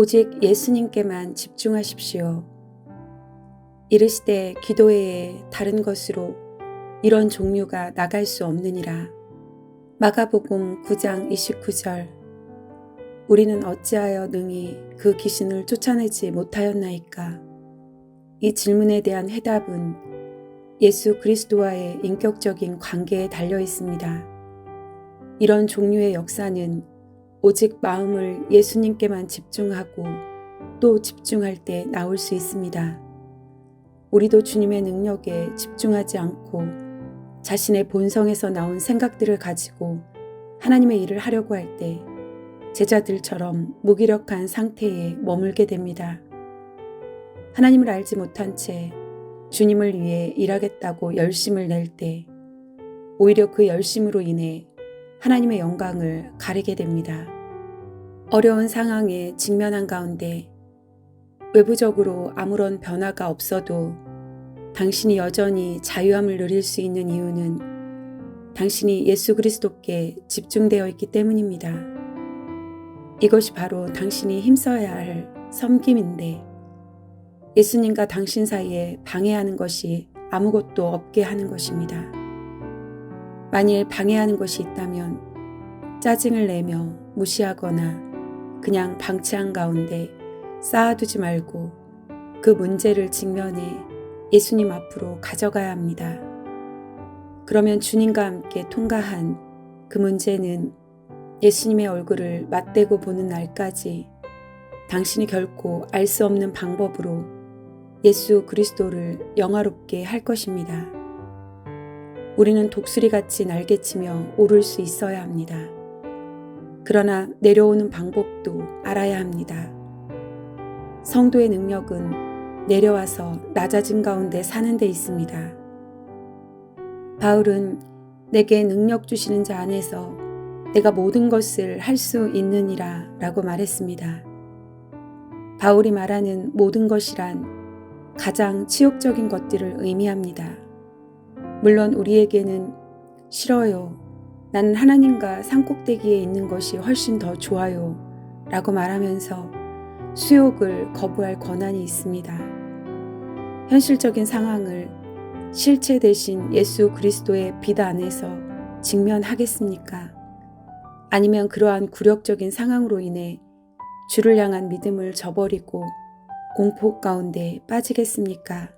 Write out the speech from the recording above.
오직 예수님께만 집중하십시오. 이르시되 기도회에 다른 것으로 이런 종류가 나갈 수 없느니라. 마가복음 9장 29절 우리는 어찌하여 능히 그 귀신을 쫓아내지 못하였나이까? 이 질문에 대한 해답은 예수 그리스도와의 인격적인 관계에 달려 있습니다. 이런 종류의 역사는 오직 마음을 예수님께만 집중하고 또 집중할 때 나올 수 있습니다. 우리도 주님의 능력에 집중하지 않고 자신의 본성에서 나온 생각들을 가지고 하나님의 일을 하려고 할 때 제자들처럼 무기력한 상태에 머물게 됩니다. 하나님을 알지 못한 채 주님을 위해 일하겠다고 열심을 낼 때 오히려 그 열심으로 인해 하나님의 영광을 가리게 됩니다. 어려운 상황에 직면한 가운데 외부적으로 아무런 변화가 없어도 당신이 여전히 자유함을 누릴 수 있는 이유는 당신이 예수 그리스도께 집중되어 있기 때문입니다. 이것이 바로 당신이 힘써야 할 섬김인데 예수님과 당신 사이에 방해하는 것이 아무것도 없게 하는 것입니다. 만일 방해하는 것이 있다면 짜증을 내며 무시하거나 그냥 방치한 가운데 쌓아두지 말고 그 문제를 직면해 예수님 앞으로 가져가야 합니다. 그러면 주님과 함께 통과한 그 문제는 예수님의 얼굴을 맞대고 보는 날까지 당신이 결코 알 수 없는 방법으로 예수 그리스도를 영화롭게 할 것입니다. 우리는 독수리 같이 날개치며 오를 수 있어야 합니다. 그러나 내려오는 방법도 알아야 합니다. 성도의 능력은 내려와서 낮아진 가운데 사는 데 있습니다. 바울은 내게 능력 주시는 자 안에서 내가 모든 것을 할 수 있느니라 라고 말했습니다. 바울이 말하는 모든 것이란 가장 치욕적인 것들을 의미합니다. 물론 우리에게는 싫어요. 나는 하나님과 산꼭대기에 있는 것이 훨씬 더 좋아요. 라고 말하면서 수욕을 거부할 권한이 있습니다. 현실적인 상황을 실체 대신 예수 그리스도의 빛 안에서 직면하겠습니까? 아니면 그러한 굴욕적인 상황으로 인해 주를 향한 믿음을 저버리고 공포 가운데 빠지겠습니까?